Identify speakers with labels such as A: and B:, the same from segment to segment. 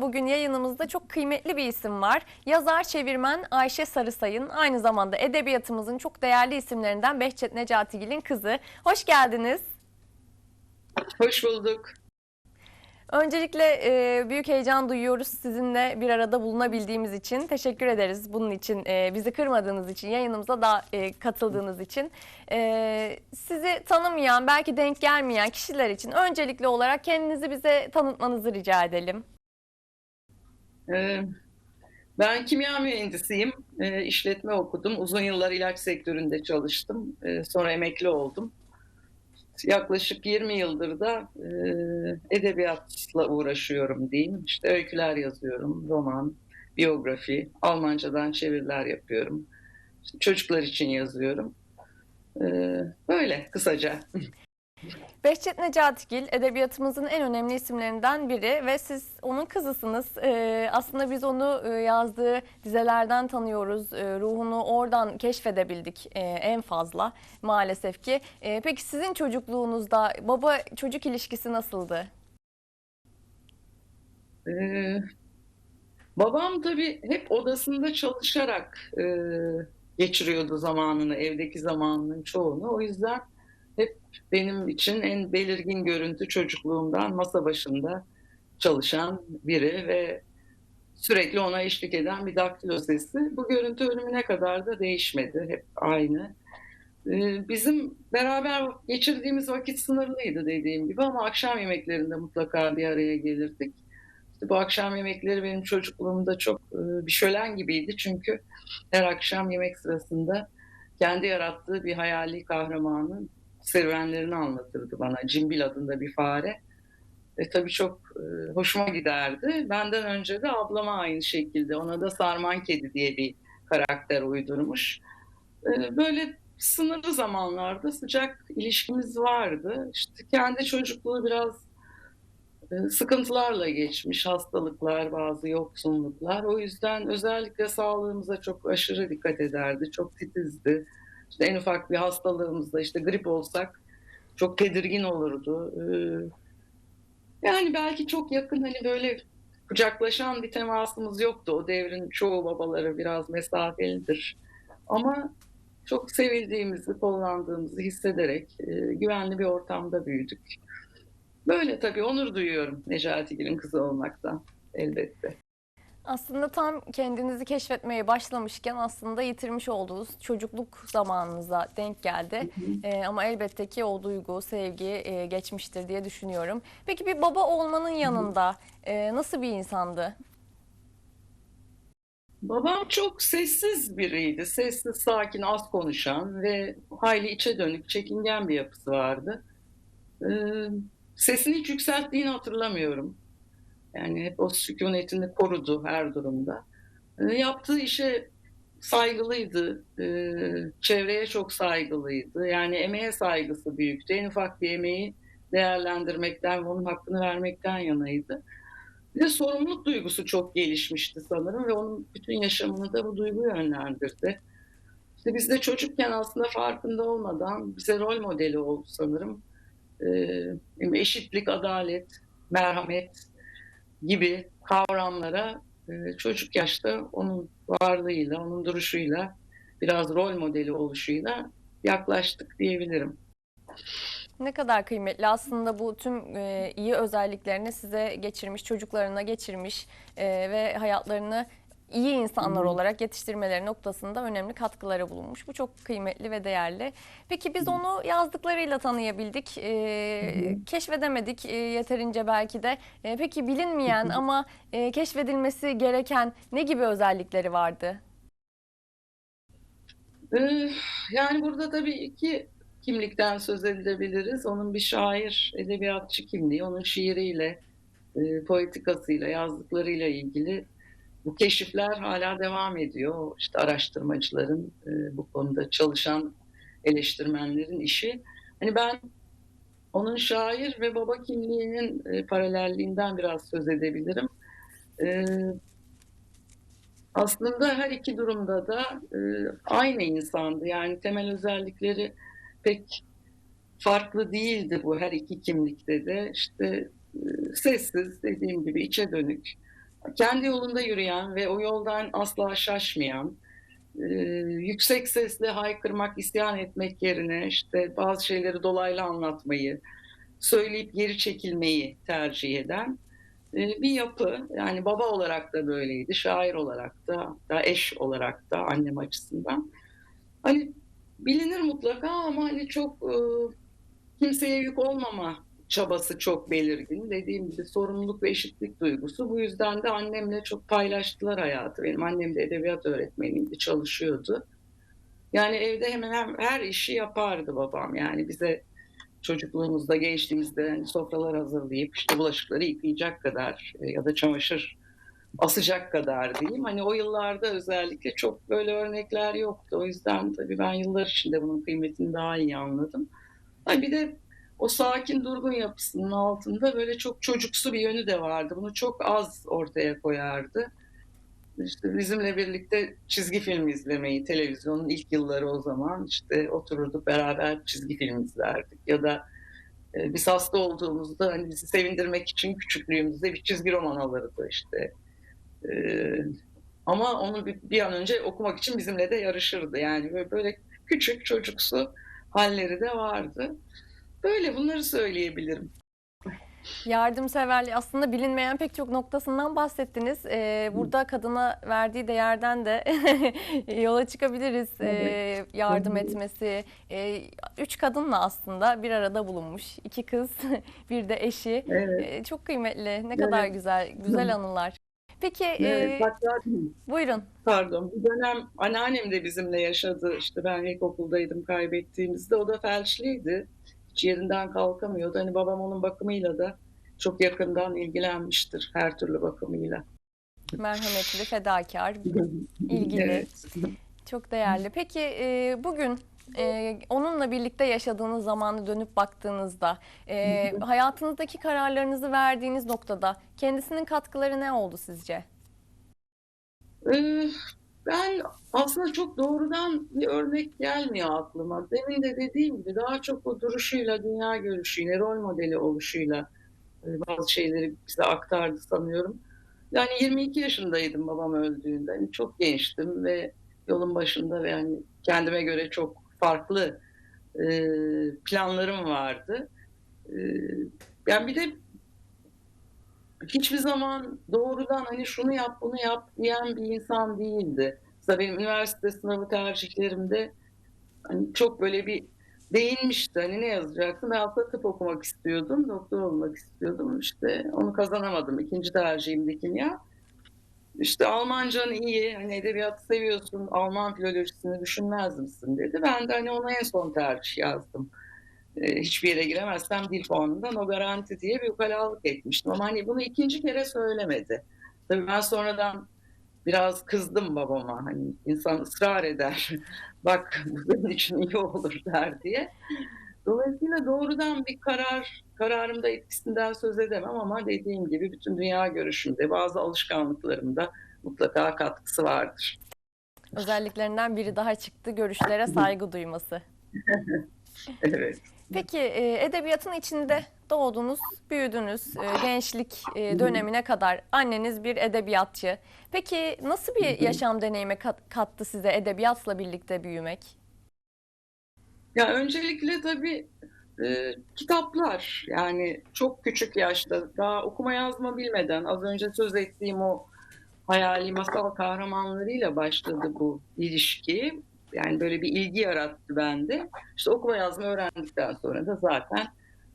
A: Bugün yayınımızda çok kıymetli bir isim var. Yazar çevirmen Ayşe Sarısay'ın aynı zamanda edebiyatımızın çok değerli isimlerinden Behçet Necatigil'in kızı. Hoş geldiniz.
B: Hoş bulduk.
A: Öncelikle e, büyük heyecan duyuyoruz sizinle bir arada bulunabildiğimiz için. Teşekkür ederiz bunun için, e, bizi kırmadığınız için, yayınımıza da e, katıldığınız için. E, sizi tanımayan, belki denk gelmeyen kişiler için öncelikli olarak kendinizi bize tanıtmanızı rica edelim.
B: Ee, Ben kimya mühendisiyim. Ee, İşletme okudum. Uzun yıllar ilaç sektöründe çalıştım. Ee, Sonra emekli oldum. Yaklaşık 20 yıldır da e, edebiyatla uğraşıyorum diyeyim. İşte öyküler yazıyorum, roman, biyografi, Almancadan çeviriler yapıyorum. Çocuklar için yazıyorum. Böyle kısaca.
A: Behçet Necatigil edebiyatımızın en önemli isimlerinden biri ve siz onun kızısınız. Ee, aslında biz onu e, yazdığı dizelerden tanıyoruz. Ee, ruhunu oradan keşfedebildik e, en fazla maalesef ki. Ee, peki sizin çocukluğunuzda baba çocuk ilişkisi nasıldı?
B: Ee, babam tabii hep odasında çalışarak e, geçiriyordu zamanını, evdeki zamanının çoğunu. O yüzden benim için en belirgin görüntü çocukluğumdan masa başında çalışan biri ve sürekli ona eşlik eden bir daktilo sesi. Bu görüntü ölümüne kadar da değişmedi, hep aynı. Ee, Bizim beraber geçirdiğimiz vakit sınırlıydı dediğim gibi ama akşam yemeklerinde mutlaka bir araya gelirdik. İşte bu akşam yemekleri benim çocukluğumda çok e, bir şölen gibiydi çünkü her akşam yemek sırasında kendi yarattığı bir hayali kahramanın serüvenlerini anlatırdı bana. Cimbil adında bir fare. E, tabii çok e, hoşuma giderdi. Benden önce de ablama aynı şekilde. Ona da Sarman Kedi diye bir karakter uydurmuş. E, böyle sınırlı zamanlarda sıcak ilişkimiz vardı. İşte kendi çocukluğu biraz e, sıkıntılarla geçmiş, hastalıklar, bazı yoksunluklar. O yüzden özellikle sağlığımıza çok aşırı dikkat ederdi, çok titizdi. İşte en ufak bir hastalığımızda işte grip olsak çok tedirgin olurdu. E, Yani belki çok yakın hani böyle kucaklaşan bir temasımız yoktu. O devrin çoğu babaları biraz mesafelidir. Ama çok sevildiğimizi, kullandığımızı hissederek e, güvenli bir ortamda büyüdük. Böyle tabii onur duyuyorum Necatigil'in kızı olmaktan elbette.
A: Aslında tam kendinizi keşfetmeye başlamışken aslında yitirmiş olduğunuz çocukluk zamanınıza denk geldi. Ee, ama elbette ki o duygu, sevgi e, geçmiştir diye düşünüyorum. Peki bir baba olmanın yanında e, nasıl bir insandı?
B: Babam çok sessiz biriydi. Sessiz, sakin, az konuşan ve hayli içe dönük, çekingen bir yapısı vardı. Ee, sesini hiç yükselttiğini hatırlamıyorum. Yani hep o sükunetini korudu her durumda. Ee, yaptığı işe saygılıydı. Ee, çevreye çok saygılıydı. Yani emeğe saygısı büyüktü. En ufak bir emeği değerlendirmekten onun hakkını vermekten yanaydı. Bir de sorumluluk duygusu çok gelişmişti sanırım ve onun bütün yaşamını da bu duygu yönlendirdi. İşte biz de çocukken aslında farkında olmadan bize rol modeli oldu sanırım. Ee, eşitlik, adalet, merhamet gibi kavramlara e, çocuk yaşta onun varlığıyla, onun duruşuyla, biraz rol modeli oluşuyla yaklaştık diyebilirim.
A: Ne kadar kıymetli aslında bu tüm e, iyi özelliklerini size geçirmiş, çocuklarına geçirmiş e, ve hayatlarını iyi insanlar olarak yetiştirmeleri noktasında önemli katkıları bulunmuş. Bu çok kıymetli ve değerli. Peki biz onu yazdıklarıyla tanıyabildik, e, keşfedemedik e, yeterince belki de. E, peki bilinmeyen ama e, keşfedilmesi gereken ne gibi özellikleri vardı?
B: Ee, Yani burada tabii iki kimlikten söz edebiliriz. Onun bir şair, edebiyatçı kimliği, onun şiiriyle, e, poetikasıyla, yazdıklarıyla ilgili bu keşifler hala devam ediyor. İşte araştırmacıların, e, bu konuda çalışan eleştirmenlerin işi. Hani ben onun şair ve baba kimliğinin e, paralelliğinden biraz söz edebilirim. E, aslında her iki durumda da e, aynı insandı. Yani temel özellikleri pek farklı değildi bu her iki kimlikte de. İşte e, sessiz, dediğim gibi içe dönük, kendi yolunda yürüyen ve o yoldan asla şaşmayan, e, yüksek sesle haykırmak, isyan etmek yerine işte bazı şeyleri dolaylı anlatmayı, söyleyip geri çekilmeyi tercih eden e, bir yapı. Yani baba olarak da böyleydi, şair olarak da, da eş olarak da annem açısından. Hani bilinir mutlaka ama hani çok e, kimseye yük olmama çabası çok belirgin. Dediğim gibi sorumluluk ve eşitlik duygusu. Bu yüzden de annemle çok paylaştılar hayatı. Benim annem de edebiyat öğretmeniydi, çalışıyordu. Yani evde hemen her, her işi yapardı babam. Yani bize çocukluğumuzda, gençliğimizde hani sofralar hazırlayıp işte bulaşıkları yıkayacak kadar e, ya da çamaşır asacak kadar diyeyim. Hani o yıllarda özellikle çok böyle örnekler yoktu. O yüzden tabii ben yıllar içinde bunun kıymetini daha iyi anladım. Ay bir de o sakin durgun yapısının altında böyle çok çocuksu bir yönü de vardı. Bunu çok az ortaya koyardı. İşte bizimle birlikte çizgi film izlemeyi, televizyonun ilk yılları o zaman işte otururduk beraber çizgi film izlerdik. Ya da e, biz hasta olduğumuzda hani bizi sevindirmek için küçüklüğümüzde bir çizgi roman alırdı işte. E, ama onu bir, bir an önce okumak için bizimle de yarışırdı. Yani böyle, böyle küçük çocuksu halleri de vardı. Böyle bunları söyleyebilirim.
A: Yardımseverliği aslında bilinmeyen pek çok noktasından bahsettiniz. Ee, burada kadına verdiği değerden de yola çıkabiliriz. Ee, yardım etmesi. Ee, üç kadınla aslında bir arada bulunmuş. İki kız, bir de eşi.
B: Evet.
A: Ee, çok kıymetli. Ne kadar güzel, güzel anılar. Peki,
B: Evet,
A: e,
B: hatta
A: buyurun.
B: pardon bir dönem anneannem de bizimle yaşadı. İşte ben ilkokuldaydım kaybettiğimizde. O da felçliydi. Hiç yerinden kalkamıyordu. Hani babam onun bakımıyla da çok yakından ilgilenmiştir her türlü bakımıyla.
A: Merhametli, fedakar, ilgili.
B: Evet.
A: Çok değerli. Peki e, bugün e, onunla birlikte yaşadığınız zamanı dönüp baktığınızda e, hayatınızdaki kararlarınızı verdiğiniz noktada kendisinin katkıları ne oldu sizce?
B: Ee, Ben aslında çok doğrudan bir örnek gelmiyor aklıma. Demin de dediğim gibi daha çok o duruşuyla, dünya görüşüyle, rol modeli oluşuyla e, bazı şeyleri bize aktardı sanıyorum. Yani 22 yaşındaydım babam öldüğünde. Hani çok gençtim ve yolun başında ve yani kendime göre çok farklı e, planlarım vardı. E, yani bir de hiçbir zaman doğrudan hani şunu yap bunu yap diyen bir insan değildi. Mesela benim üniversite sınavı tercihlerimde hani çok böyle bir değinmişti. Hani ne yazacaktım? Ben aslında tıp okumak istiyordum. Doktor olmak istiyordum. İşte onu kazanamadım. İkinci tercihimdi kimya. İşte Almancan iyi, hani edebiyatı seviyorsun, Alman filolojisini düşünmez misin dedi. Ben de hani ona en son tercih yazdım. Ee, hiçbir yere giremezsem dil puanından o garanti diye bir ukalalık etmiştim. Ama hani bunu ikinci kere söylemedi. Tabii ben sonradan biraz kızdım babama. Hani insan ısrar eder. Bak bu senin için iyi olur der diye. Dolayısıyla doğrudan bir karar, kararımda etkisinden söz edemem ama dediğim gibi bütün dünya görüşümde, bazı alışkanlıklarımda mutlaka katkısı vardır.
A: Özelliklerinden biri daha çıktı, görüşlere saygı duyması.
B: Evet.
A: Peki e, edebiyatın içinde doğdunuz, büyüdünüz, e, gençlik e, dönemine kadar anneniz bir edebiyatçı. Peki nasıl bir yaşam deneyime kat- kattı size edebiyatla birlikte büyümek?
B: Ya öncelikle tabii e, kitaplar yani çok küçük yaşta daha okuma yazma bilmeden az önce söz ettiğim o hayali masal kahramanlarıyla başladı bu ilişki. Yani böyle bir ilgi yarattı bende. İşte okuma yazma öğrendikten sonra da zaten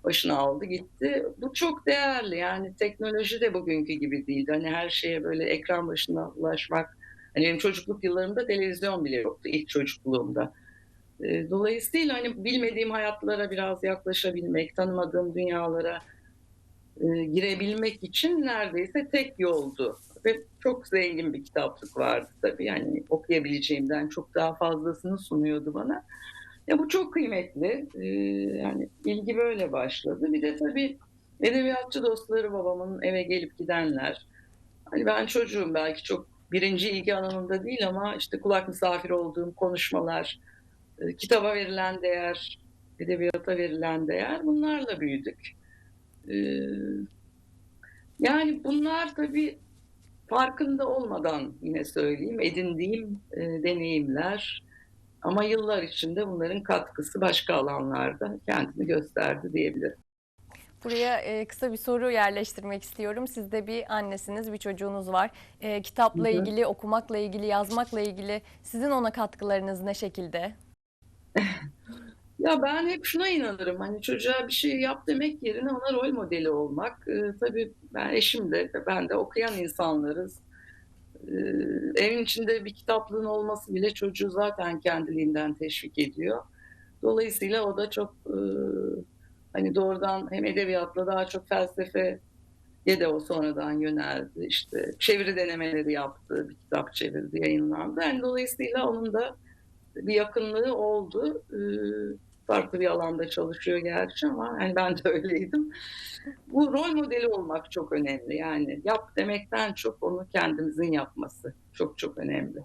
B: başına aldı gitti. Bu çok değerli yani teknoloji de bugünkü gibi değildi. Hani her şeye böyle ekran başına ulaşmak. Hani benim çocukluk yıllarımda televizyon bile yoktu ilk çocukluğumda. E, Dolayısıyla hani bilmediğim hayatlara biraz yaklaşabilmek, tanımadığım dünyalara e, girebilmek için neredeyse tek yoldu. Ve çok zengin bir kitaplık vardı tabii. Yani okuyabileceğimden çok daha fazlasını sunuyordu bana. Ya bu çok kıymetli. E, yani ilgi böyle başladı. Bir de tabii edebiyatçı dostları babamın eve gelip gidenler. Hani ben çocuğum belki çok birinci ilgi alanında değil ama işte kulak misafiri olduğum konuşmalar, e, kitaba verilen değer, edebiyata verilen değer bunlarla büyüdük. E, Yani bunlar tabii farkında olmadan yine söyleyeyim edindiğim e, deneyimler ama yıllar içinde bunların katkısı başka alanlarda kendini gösterdi diyebilirim.
A: Buraya e, kısa bir soru yerleştirmek istiyorum. Siz de bir annesiniz, bir çocuğunuz var. E, kitapla ilgili, okumakla ilgili, yazmakla ilgili sizin ona katkılarınız ne şekilde?
B: Ya ben hep şuna inanırım. Hani çocuğa bir şey yap demek yerine ona rol modeli olmak. Ee, tabii ben eşim de ben de okuyan insanlarız. Ee, evin içinde bir kitaplığın olması bile çocuğu zaten kendiliğinden teşvik ediyor. Dolayısıyla o da çok e, hani doğrudan hem edebiyatla daha çok felsefeye de o sonradan yöneldi. İşte çeviri denemeleri yaptı, bir kitap çevirdi, yayınlandı. Yani dolayısıyla onun da bir yakınlığı oldu. Ee, farklı bir alanda çalışıyor gerçi ama yani ben de öyleydim. Bu rol modeli olmak çok önemli. Yani yap demekten çok onu kendimizin yapması çok çok önemli.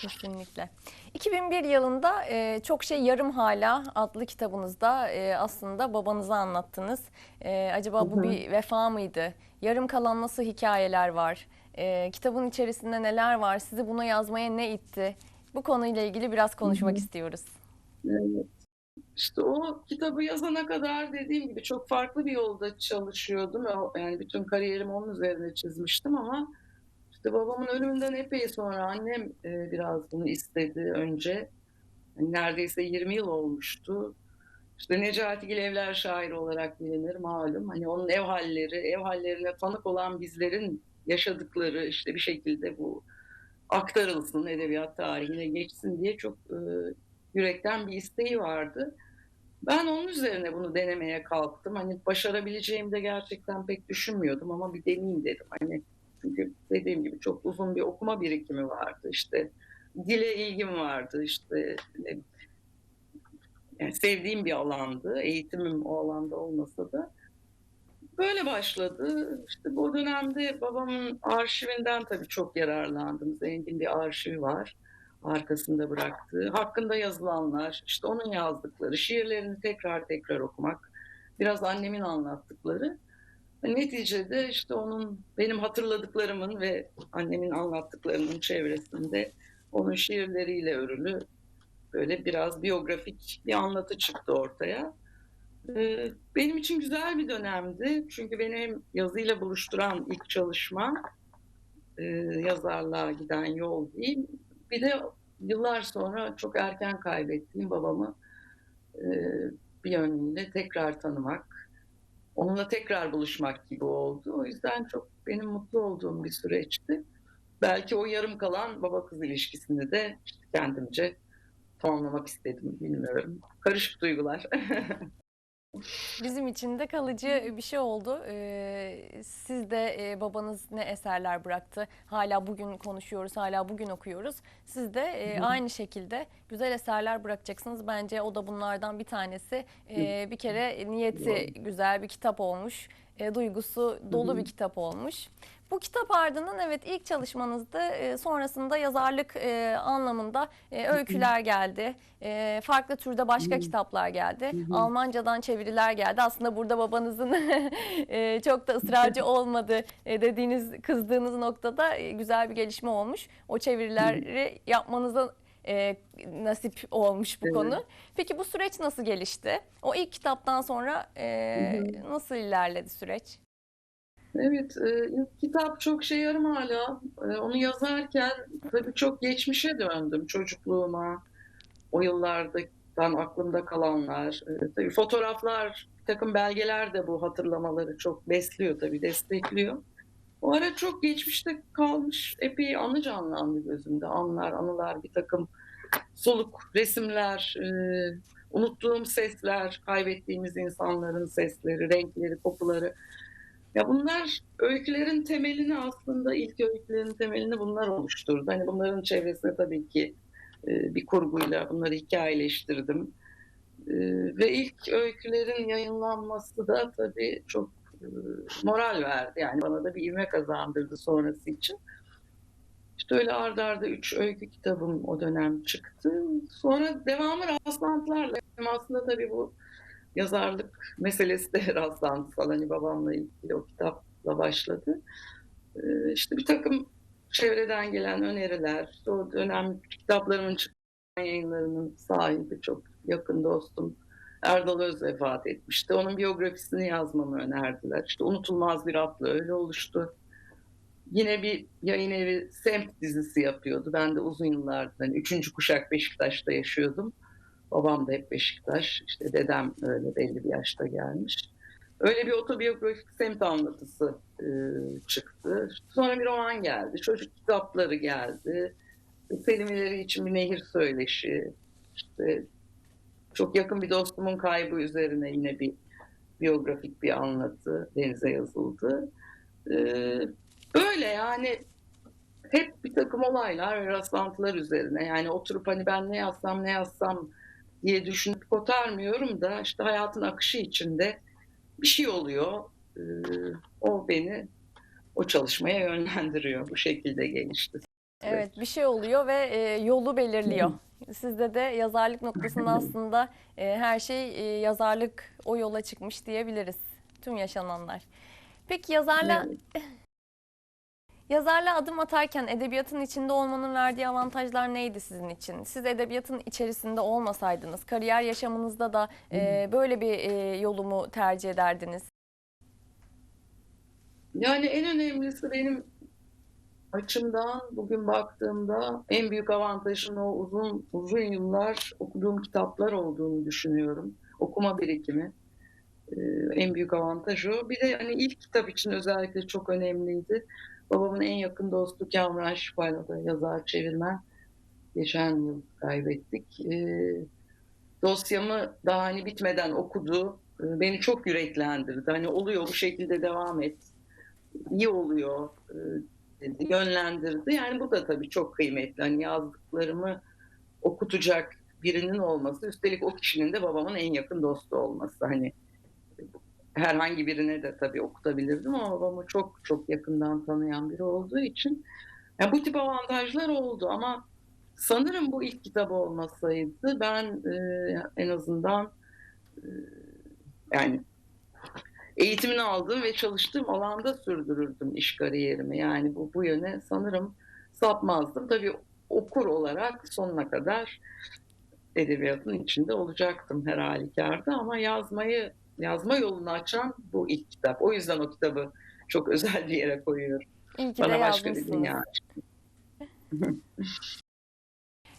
A: Kesinlikle. 2001 yılında e, Çok Şey Yarım Hala adlı kitabınızda e, aslında babanıza anlattınız. E, acaba bu
B: Hı hı.
A: bir vefa mıydı? Yarım kalan nasıl hikayeler var? E, kitabın içerisinde neler var? Sizi buna yazmaya ne itti? Bu konuyla ilgili biraz konuşmak
B: Hı hı.
A: istiyoruz.
B: Evet. İşte o kitabı yazana kadar dediğim gibi çok farklı bir yolda çalışıyordum. Yani bütün kariyerimi onun üzerine çizmiştim ama işte babamın ölümünden epey sonra annem e, biraz bunu istedi önce. Neredeyse 20 yıl olmuştu. İşte Necatigil Evler şairi olarak bilinir malum. Hani onun ev halleri, ev hallerine tanık olan bizlerin yaşadıkları işte bir şekilde bu aktarılsın, edebiyat tarihine geçsin diye çok e, yürekten bir isteği vardı. Ben onun üzerine bunu denemeye kalktım. Hani başarabileceğimi de gerçekten pek düşünmüyordum ama bir deneyeyim dedim. Hani çünkü dediğim gibi çok uzun bir okuma birikimi vardı. İşte dile ilgim vardı. İşte yani sevdiğim bir alandı. Eğitimim o alanda olmasa da. Böyle başladı. İşte bu dönemde babamın arşivinden tabii çok yararlandım. Zengin bir arşivi var arkasında bıraktığı. Hakkında yazılanlar, işte onun yazdıkları, şiirlerini tekrar tekrar okumak. Biraz annemin anlattıkları. Neticede işte onun benim hatırladıklarımın ve annemin anlattıklarının çevresinde onun şiirleriyle örülü böyle biraz biyografik bir anlatı çıktı ortaya. Ee, Benim için güzel bir dönemdi. Çünkü beni hem yazıyla buluşturan ilk çalışma, e, yazarlığa giden yol diyeyim. Bir de yıllar sonra çok erken kaybettiğim babamı e, bir yönüyle tekrar tanımak, onunla tekrar buluşmak gibi oldu. O yüzden çok benim mutlu olduğum bir süreçti. Belki o yarım kalan baba kız ilişkisini de kendimce tamamlamak istedim, bilmiyorum. Karışık duygular.
A: Bizim için de kalıcı bir şey oldu. Ee, siz de e, babanız ne eserler bıraktı? Hala bugün konuşuyoruz, hala bugün okuyoruz. Siz de e, aynı şekilde güzel eserler bırakacaksınız. Bence o da bunlardan bir tanesi. Ee, bir kere niyeti güzel bir kitap olmuş. E, duygusu dolu bir kitap olmuş. Bu kitap ardından evet ilk çalışmanızda e, sonrasında yazarlık e, anlamında e, öyküler geldi. E, farklı türde başka kitaplar geldi. Almancadan çeviriler geldi. Aslında burada babanızın e, çok da ısrarcı olmadı e, dediğiniz, kızdığınız noktada e, güzel bir gelişme olmuş. O çevirileri yapmanıza e, nasip olmuş bu
B: Evet.
A: konu. Peki bu süreç nasıl gelişti? O ilk kitaptan sonra e, nasıl ilerledi süreç?
B: Evet, e, kitap çok şey yarım hala. E, onu yazarken tabii çok geçmişe döndüm çocukluğuma. O yıllardan aklımda kalanlar. E, tabii fotoğraflar, bir takım belgeler de bu hatırlamaları çok besliyor tabii, destekliyor. O ara çok geçmişte kalmış epey anı canlandı gözümde. Anlar, anılar, bir takım soluk resimler, e, unuttuğum sesler, kaybettiğimiz insanların sesleri, renkleri, kokuları. Ya bunlar öykülerin temelini aslında ilk öykülerin temelini bunlar oluşturdu. Hani bunların çevresine tabii ki e, bir kurguyla bunları hikayeleştirdim. E, ve ilk öykülerin yayınlanması da tabii çok e, moral verdi. Yani bana da bir ivme kazandırdı sonrası için. İşte öyle arda arda üç öykü kitabım o dönem çıktı. Sonra devamı rastlantılarla. Aslında tabii bu yazarlık meselesi de rastlantısal. Hani babamla ilgili o kitap kitapla başladı. Ee, işte bir takım çevreden gelen öneriler, o dönem kitaplarımın çıkan yayınlarının sahibi çok yakın dostum Erdal Öz vefat etmişti. Onun biyografisini yazmamı önerdiler. İşte Unutulmaz Bir Atlı öyle oluştu. Yine bir yayın evi semt dizisi yapıyordu. Ben de uzun yıllardır hani üçüncü kuşak Beşiktaş'ta yaşıyordum. Babam da hep Beşiktaş. İşte dedem öyle belli bir yaşta gelmiş. Öyle bir otobiyografik semt anlatısı e, çıktı. Sonra bir roman geldi. Çocuk kitapları geldi. Selim İleri için bir nehir söyleşi. İşte çok yakın bir dostumun kaybı üzerine yine bir biyografik bir anlatı denize yazıldı. Ee, böyle yani hep bir takım olaylar ve rastlantılar üzerine. Yani oturup hani ben ne yazsam ne yazsam diye düşünüp kotarmıyorum da işte hayatın akışı içinde bir şey oluyor. Ee, o beni o çalışmaya yönlendiriyor. Bu şekilde gelişti.
A: Evet bir şey oluyor ve e, yolu belirliyor. Sizde de yazarlık noktasında aslında e, her şey e, yazarlık o yola çıkmış diyebiliriz. Tüm yaşananlar. Peki yazarla
B: Evet.
A: Yazarla adım atarken edebiyatın içinde olmanın verdiği avantajlar neydi sizin için? Siz edebiyatın içerisinde olmasaydınız kariyer yaşamınızda da e, böyle bir e, yolu mu tercih ederdiniz?
B: Yani en önemlisi benim açımdan bugün baktığımda en büyük avantajın o uzun uzun yıllar okuduğum kitaplar olduğunu düşünüyorum. Okuma birikimi. Ee, en büyük avantaj o. Bir de hani ilk kitap için özellikle çok önemliydi. Babamın en yakın dostu Kamran Şifayla da yazar çevirmen. Geçen yıl kaybettik. Ee, dosyamı daha hani bitmeden okudu. Ee, Beni çok yüreklendirdi. Hani oluyor bu şekilde devam et. İyi oluyor e, dedi, yönlendirdi. Yani bu da tabii çok kıymetli. Hani yazdıklarımı okutacak birinin olması, üstelik o kişinin de babamın en yakın dostu olması. Hani herhangi birine de tabii okutabilirdim ama babamı çok çok yakından tanıyan biri olduğu için yani bu tip avantajlar oldu ama sanırım bu ilk kitap olmasaydı ben e, en azından e, yani eğitimini aldığım ve çalıştığım alanda sürdürürdüm iş kariyerimi. Yani bu bu yöne sanırım sapmazdım. Tabii okur olarak sonuna kadar edebiyatın içinde olacaktım her halükarda ama yazmayı yazma yolunu açan bu ilk kitap. O yüzden o kitabı çok özel bir yere koyuyorum.
A: İyi ki de
B: Bana başka bir dünya.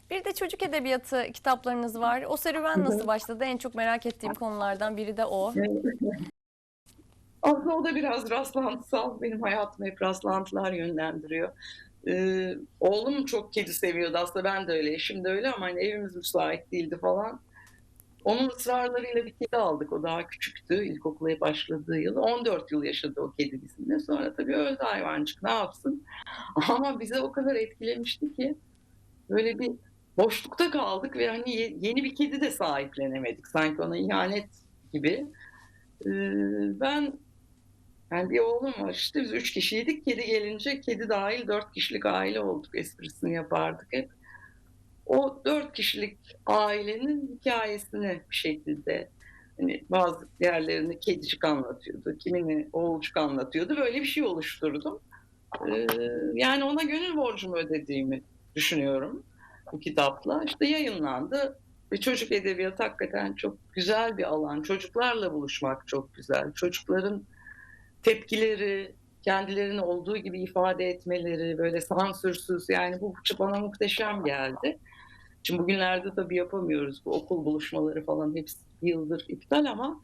A: Bir de çocuk edebiyatı kitaplarınız var. O serüven nasıl başladı? En çok merak ettiğim konulardan biri de o.
B: Aslında o da biraz rastlantısal. Benim hayatımı hep rastlantılar yönlendiriyor. Ee, oğlum çok kedi seviyordu. Aslında ben de öyle, eşim de öyle ama hani evimiz müsait değildi falan. Onun ısrarlarıyla bir kedi aldık. O daha küçüktü. İlkokula başladığı yıl. 14 yıl yaşadı o kedi bizimle. Sonra tabii öldü hayvancık. Ne yapsın? Ama bize o kadar etkilemişti ki böyle bir boşlukta kaldık ve hani ye- yeni bir kedi de sahiplenemedik. Sanki ona ihanet gibi. Ee, ben yani bir oğlum var işte biz üç kişiydik. Kedi gelince kedi dahil dört kişilik aile olduk esprisini yapardık hep. O dört kişilik ailenin hikayesini bir şekilde hani bazı yerlerini kedicik anlatıyordu, kimini oğulcuk anlatıyordu. Böyle bir şey oluşturdum. Ee, yani ona gönül borcumu ödediğimi düşünüyorum bu kitapla. İşte yayınlandı. Ve çocuk edebiyatı hakikaten çok güzel bir alan. Çocuklarla buluşmak çok güzel. Çocukların tepkileri, kendilerini olduğu gibi ifade etmeleri, böyle sansürsüz yani bu bana muhteşem geldi. Şimdi bugünlerde tabii yapamıyoruz bu okul buluşmaları falan hepsi yıldır iptal ama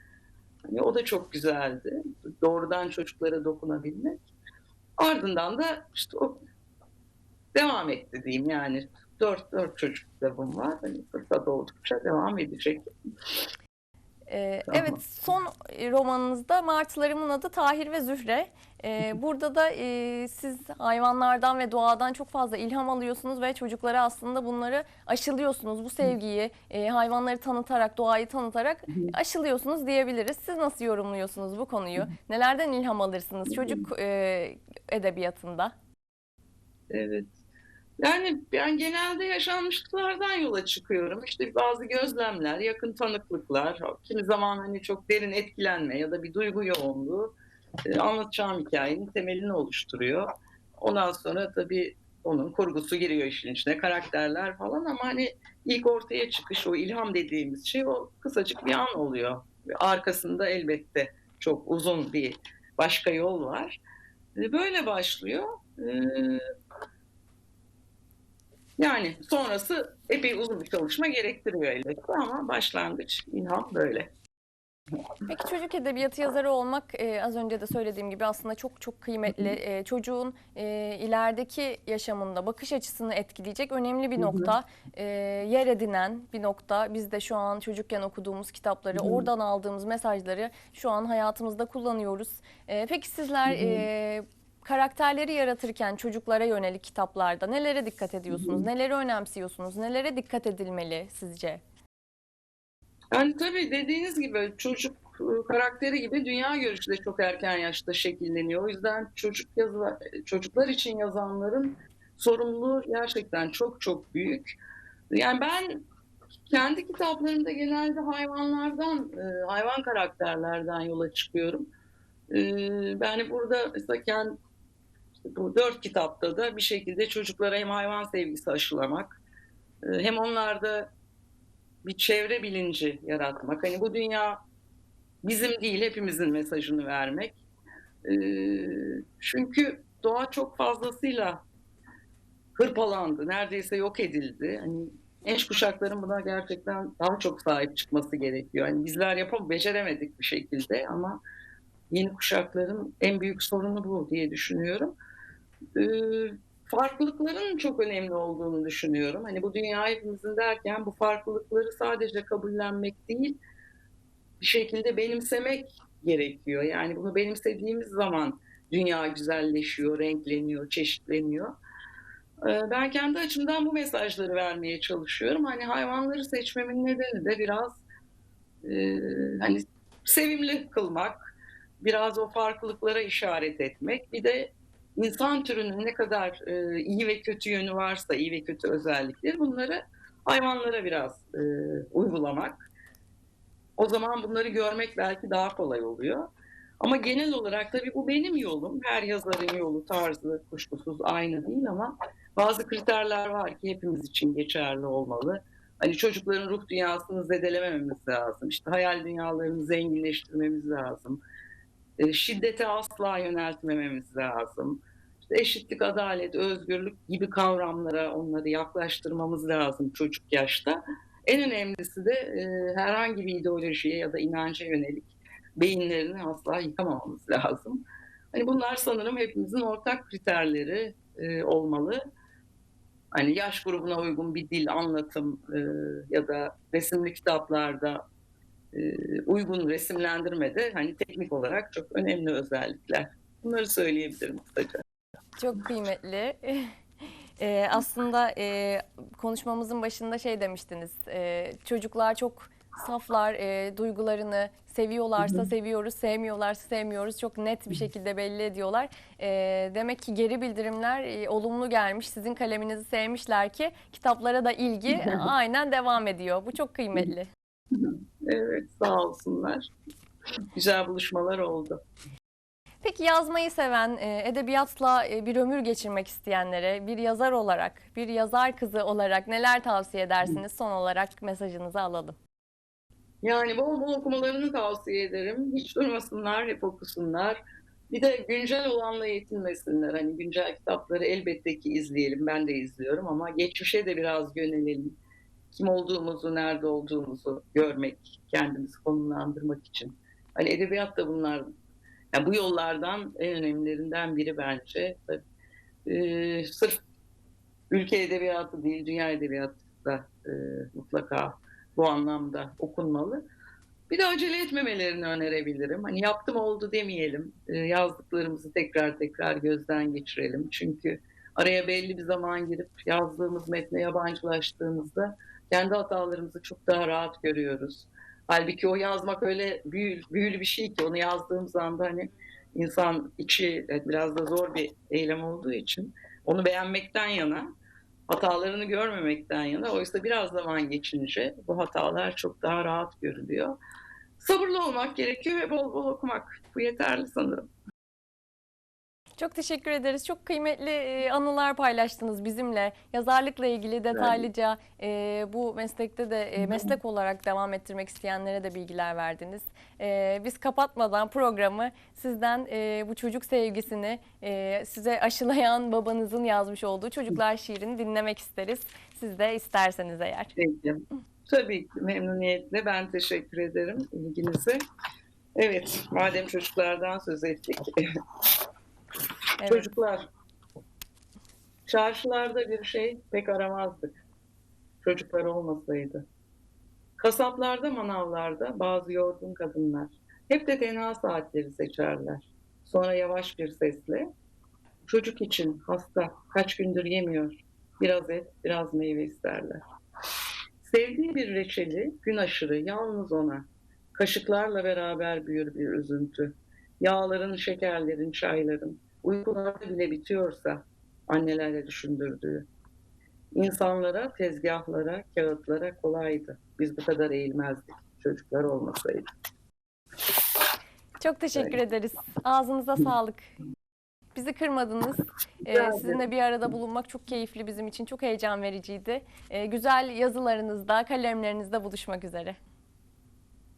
B: hani o da çok güzeldi. Doğrudan çocuklara dokunabilmek. Ardından da işte o devam etti diyeyim yani. Dört, dört çocuk kitabım var. Hani fırsat oldukça devam edecek.
A: Ee,
B: Tamam.
A: evet son romanınızda Martılarımın adı Tahir ve Zühre. Ee, burada da e, siz hayvanlardan ve doğadan çok fazla ilham alıyorsunuz ve çocuklara aslında bunları aşılıyorsunuz. Bu sevgiyi e, hayvanları tanıtarak, doğayı tanıtarak aşılıyorsunuz diyebiliriz. Siz nasıl yorumluyorsunuz bu konuyu? Nelerden ilham alırsınız çocuk e, edebiyatında?
B: Evet. Yani ben genelde yaşanmışlıklardan yola çıkıyorum. İşte bazı gözlemler, yakın tanıklıklar, kimi zaman hani çok derin etkilenme ya da bir duygu yoğunluğu e, anlatacağım hikayenin temelini oluşturuyor. Ondan sonra tabii onun kurgusu giriyor işin içine, karakterler falan ama hani ilk ortaya çıkış, o ilham dediğimiz şey o kısacık bir an oluyor. Arkasında elbette çok uzun bir başka yol var. E, Böyle başlıyor. Yani sonrası epey uzun bir çalışma gerektiriyor elbette ama başlangıç ilham böyle.
A: Peki çocuk edebiyatı yazarı olmak e, az önce de söylediğim gibi aslında çok çok kıymetli. E, çocuğun e, ilerideki yaşamında bakış açısını etkileyecek önemli bir nokta. E, yer edinen bir nokta. Biz de şu an çocukken okuduğumuz kitapları, oradan aldığımız mesajları şu an hayatımızda kullanıyoruz. E, peki sizler e, karakterleri yaratırken çocuklara yönelik kitaplarda nelere dikkat ediyorsunuz? Neleri önemsiyorsunuz? Nelere dikkat edilmeli sizce?
B: Yani tabii dediğiniz gibi çocuk e, karakteri gibi dünya görüşü de çok erken yaşta şekilleniyor. O yüzden çocuk yazı, çocuklar için yazanların sorumluluğu gerçekten çok çok büyük. Yani ben kendi kitaplarımda genelde hayvanlardan, e, hayvan karakterlerden yola çıkıyorum. E, Yani burada mesela kendi, bu dört kitapta da bir şekilde çocuklara hem hayvan sevgisi aşılamak, e, hem onlarda bir çevre bilinci yaratmak. Hani bu dünya bizim değil, hepimizin mesajını vermek. Ee, çünkü doğa çok fazlasıyla hırpalandı, neredeyse yok edildi. Hani genç kuşakların buna gerçekten daha çok sahip çıkması gerekiyor. Hani bizler yapam beceremedik bir şekilde ama yeni kuşakların en büyük sorunu bu diye düşünüyorum. Ee, farklılıkların çok önemli olduğunu düşünüyorum. Hani bu dünya hepimizin derken bu farklılıkları sadece kabullenmek değil, bir şekilde benimsemek gerekiyor. Yani bunu benimsediğimiz zaman dünya güzelleşiyor, renkleniyor, çeşitleniyor. Ee, Ben kendi açımdan bu mesajları vermeye çalışıyorum. Hani hayvanları seçmemin nedeni de biraz e, hani sevimli kılmak, biraz o farklılıklara işaret etmek. Bir de insan türünün ne kadar e, iyi ve kötü yönü varsa, iyi ve kötü özellikleri bunları hayvanlara biraz e, uygulamak. O zaman bunları görmek belki daha kolay oluyor. Ama genel olarak tabii bu benim yolum. Her yazarın yolu, tarzı kuşkusuz aynı değil ama bazı kriterler var ki hepimiz için geçerli olmalı. Hani çocukların ruh dünyasını zedelemememiz lazım. İşte hayal dünyalarını zenginleştirmemiz lazım. E, Şiddete asla yöneltmememiz lazım. İşte eşitlik, adalet, özgürlük gibi kavramlara onları yaklaştırmamız lazım çocuk yaşta. En önemlisi de e, herhangi bir ideolojiye ya da inanca yönelik beyinlerini asla yıkamamamız lazım. Hani bunlar sanırım hepimizin ortak kriterleri e, olmalı. Hani yaş grubuna uygun bir dil, anlatım ya da resimli kitaplarda uygun resimlendirmede hani teknik olarak çok önemli özellikler. Bunları söyleyebilirim kısaca.
A: Çok kıymetli. Ee, aslında e, konuşmamızın başında şey demiştiniz. e, çocuklar çok saflar, e, duygularını seviyorlarsa
B: Hı hı.
A: seviyoruz, sevmiyorlarsa sevmiyoruz. Çok net bir şekilde belli ediyorlar. E, demek ki geri bildirimler e, olumlu gelmiş. Sizin kaleminizi sevmişler ki kitaplara da ilgi aynen devam ediyor. Bu çok kıymetli.
B: Evet sağ olsunlar. Güzel buluşmalar oldu.
A: Peki yazmayı seven, e, edebiyatla e, bir ömür geçirmek isteyenlere bir yazar olarak, bir yazar kızı olarak neler tavsiye edersiniz? Son olarak mesajınızı alalım.
B: Yani bol bol okumalarını tavsiye ederim. Hiç durmasınlar, hep okusunlar. Bir de güncel olanla yetinmesinler. Hani güncel kitapları elbette ki izleyelim. Ben de izliyorum ama geçmişe de biraz yönelelim. Kim olduğumuzu, nerede olduğumuzu görmek, kendimizi konumlandırmak için. Hani edebiyat da bunlar. Yani bu yollardan en önemlilerinden biri bence. Tabii, e, sırf ülke edebiyatı değil, dünya edebiyatı da e, mutlaka bu anlamda okunmalı. Bir de acele etmemelerini önerebilirim. Hani yaptım oldu demeyelim. E, yazdıklarımızı tekrar tekrar gözden geçirelim. Çünkü araya belli bir zaman girip yazdığımız metne yabancılaştığımızda kendi hatalarımızı çok daha rahat görüyoruz. Halbuki o yazmak öyle büyülü, büyülü bir şey ki onu yazdığımız anda hani insan içi biraz da zor bir eylem olduğu için onu beğenmekten yana hatalarını görmemekten yana. Oysa biraz zaman geçince bu hatalar çok daha rahat görülüyor. Sabırlı olmak gerekiyor ve bol bol okumak. Bu yeterli sanırım.
A: Çok teşekkür ederiz. Çok kıymetli e, anılar paylaştınız bizimle. Yazarlıkla ilgili detaylıca e, bu meslekte de e, meslek olarak devam ettirmek isteyenlere de bilgiler verdiniz. E, biz kapatmadan programı sizden e, bu çocuk sevgisini e, size aşılayan babanızın yazmış olduğu Çocuklar şiirini dinlemek isteriz. Siz de isterseniz eğer.
B: Peki. Tabii ki memnuniyetle ben teşekkür ederim ilginize. Evet, madem çocuklardan söz ettik.
A: Evet.
B: Çocuklar. Çarşılarda bir şey pek aramazdık. Çocuklar olmasaydı. Kasaplarda, manavlarda bazı yorgun kadınlar hep de tenha saatleri seçerler. Sonra yavaş bir sesle çocuk için hasta kaç gündür yemiyor. Biraz et, biraz meyve isterler. Sevdiği bir reçeli gün aşırı yalnız ona. Kaşıklarla beraber büyür bir üzüntü. Yağların, şekerlerin, çayların, uykularda bile bitiyorsa annelerle düşündürdüğü. İnsanlara, tezgahlara, kağıtlara kolaydı. Biz bu kadar eğilmezdik çocuklar olmasaydı.
A: Çok teşekkür ederiz. Ağzınıza sağlık. Bizi kırmadınız. Ee, sizinle bir arada bulunmak çok keyifli bizim için. Çok heyecan vericiydi. Ee, güzel yazılarınızda, kalemlerinizde buluşmak üzere.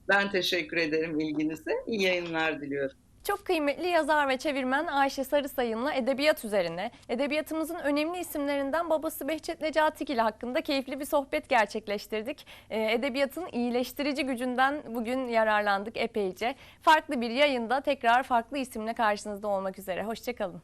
B: Ben teşekkür ederim ilginize. İyi yayınlar diliyorum.
A: Çok kıymetli yazar ve çevirmen Ayşe Sarısayın'la edebiyat üzerine, edebiyatımızın önemli isimlerinden babası Behçet Necatigil hakkında keyifli bir sohbet gerçekleştirdik. Ee, edebiyatın iyileştirici gücünden bugün yararlandık epeyce. Farklı bir yayında tekrar farklı isimle karşınızda olmak üzere. Hoşçakalın.